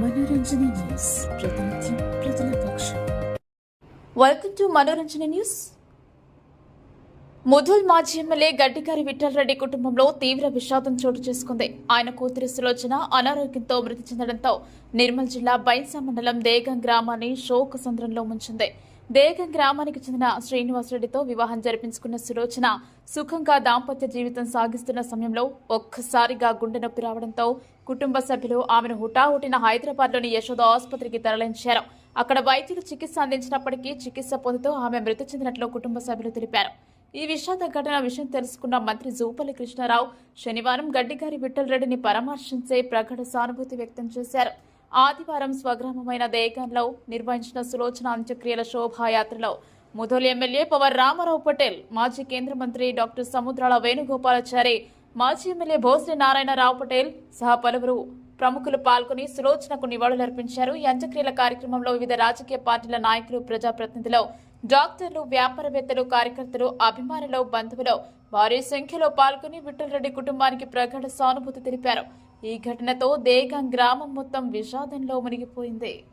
మనోరంజన news. ప్రతినిత్యం ప్రజల పక్షం welcome to Manoranjana news Mudhol మాజీ ఎమ్మెల్యే గడ్డికారి విఠలరెడ్డి కుటుంబంలో తీవ్ర విషాదం చోటు చేసుకుంది. ఆయన కూతురి సులోచన అనారోగ్యంతో మృతి చెందడంతో నిర్మల్ జిల్లా బైన్సా మండలం దేగం గ్రామాన్ని శోక సంద్రంలో ముంచింది. దేగం గ్రామానికి చెందిన శ్రీనివాసరెడ్డితో వివాహం జరిపించుకున్న సులోచన సుఖంగా దాంపత్య జీవితం సాగిస్తున్న సమయంలో ఒక్కసారిగా గుండె నొప్పి రావడంతో కుటుంబ సభ్యులు ఆమెను హుటాహుటిన హైదరాబాద్లోని యశోద ఆసుపత్రికి తరలించారు. అక్కడ వైద్యులు చికిత్స అందించినప్పటికీ చికిత్స పొందుతూ ఆమె మృతి చెందినట్లు కుటుంబ సభ్యులు తెలిపారు. ఈ విషాద ఘటన విషయం తెలుసుకున్న మంత్రి జూపల్లి కృష్ణారావు శనివారం గడ్డిగారి విఠలరెడ్డిని పరామర్శించే ప్రగాఢ సానుభూతి వ్యక్తం చేశారు. ఆదివారం స్వగ్రామమైన దేగన్లో నిర్వహించిన సులోచన అంత్యక్రియల శోభాయాత్రలో ముధోల్ ఎమ్మెల్యే పవర్ రామారావు పటేల్ మాజీ కేంద్ర మంత్రి డాక్టర్ సముద్రాల వేణుగోపాలాచారి మాజీ ఎమ్మెల్యే భోస్లే నారాయణరావు పటేల్ సహా పలువురు ప్రముఖులు పాల్గొని సులోచనకు నివాళులర్పించారు. ఈ అంత్యక్రియల కార్యక్రమంలో వివిధ రాజకీయ పార్టీల నాయకులు ప్రజాప్రతినిధులు డాక్టర్లు వ్యాపారవేత్తలు కార్యకర్తలు అభిమానులు బంధువులు భారీ సంఖ్యలో పాల్గొని విఠలరెడ్డి కుటుంబానికి ప్రగాఢ సానుభూతి తెలిపారు. ఈ ఘటనతో దేగం గ్రామం మొత్తం విషాదంలో మునిగిపోయింది.